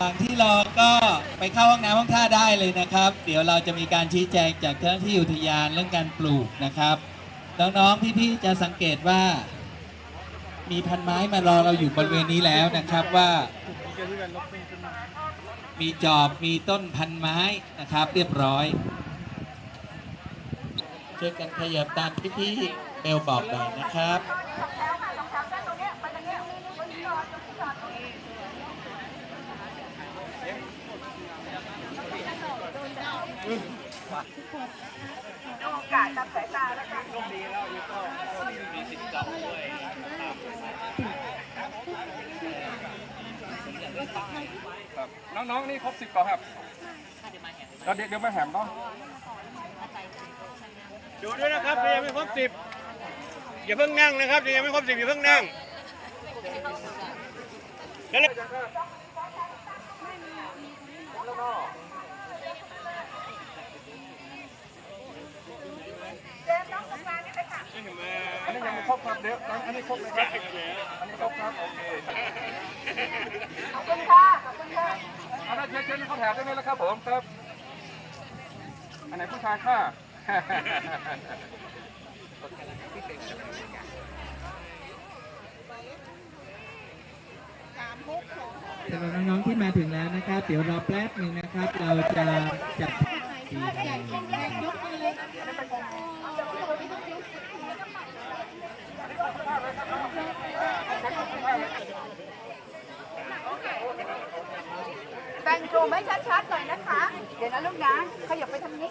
ระหว่างที่รอก็ไปเข้าห้องน้ำห้องท่าได้เลยนะครับ เดี๋ยวเราจะมีการชี้แจงจากเจ้าหน้าที่อุทยานเรื่องการปลูกนะครับ น้องๆพี่ๆจะสังเกตว่า มีพันไม้มารอเราอยู่บริเวณนี้แล้วนะครับว่า มีจอบมีต้นพันไม้นะครับ เรียบร้อยช่วยกันขยับตามที่พี่เบลบอกหน่อยนะครับ ครับน้องๆนี่ครบสิบก่อนครับแล้วเดี๋ยวเดี๋ยวมาแหมเนาะดูด้วยนะครับเดี๋ยวยังไม่ครบสิบอย่าเพิ่งนั่งนะครับเดี๋ยวยังไม่ครบสิบอย่าเพิ่งนั่งแล้วเลย อันนี้ยังไม่ครบครับเดี๋ยวอันนี้ครบเลยครับอันนี้ครบครับโอเคขอบคุณค่ะขอบคุณค่ะอันนั้นเชิญเชิญเข้าแถวได้เลยแล้วครับผมครับอันไหนผู้ชายค่ะสำหรับน้องๆที่มาถึงแล้วนะครับ เดี๋ยวรอแป๊บหนึ่งนะครับ เราจะจัดทีแต่งตัวไม่ชัดๆหน่อยนะคะ เดี๋ยวนะลูกนะขยับไปทางนี้